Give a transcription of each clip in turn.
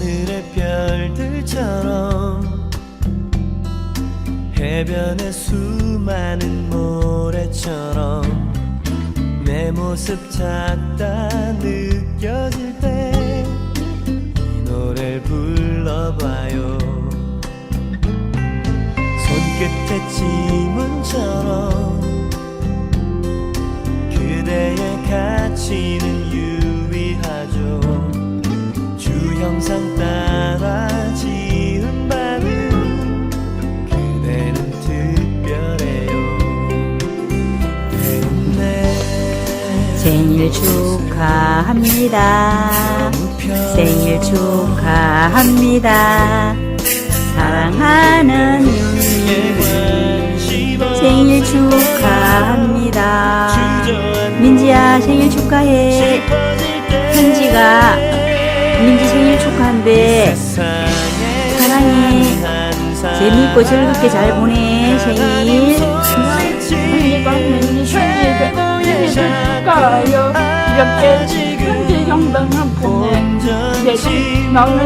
하늘의 별들처럼 해변의 수많은 모래처럼 내 모습 찾다 느껴질 때 이 노래를 불러봐요. 손끝에 지문처럼 주형상 따라 지은 밤은 그대는 특별해요 내 생일 축하합니다. 생일 축하합니다. 사랑하는 윤미 생일 축하합니다. 민지야 생일 축하해. 현지가. 사랑해. 재미있고 즐겁게 잘 보내 생일. 언니가 맨니 생일 생일 축하해요. 이렇게 현지 영광을 보내. 내가 나는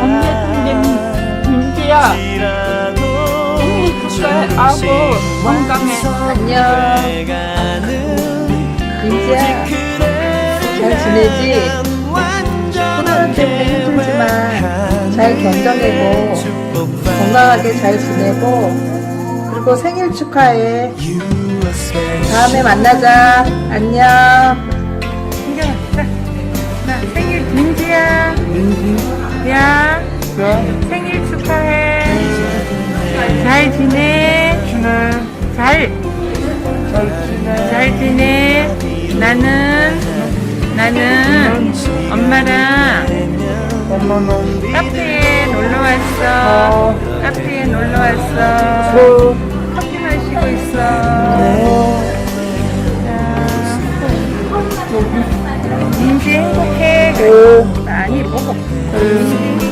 언니 민지야 생일 축하하고 건강해. 안녕. 민지야, 잘 지내지? 견뎌내고 건강하게 잘 지내고 그리고 생일 축하해. 다음에 만나자. 안녕. 나 생일 민지야. 야 생일 축하해. 잘 지내. 잘. 잘 지내. 나는 나는 엄마랑 카페에 왔어. 카페에 놀러 왔어. 커피 마시고 있어. 민지 행복해. 많이 먹어. 있어.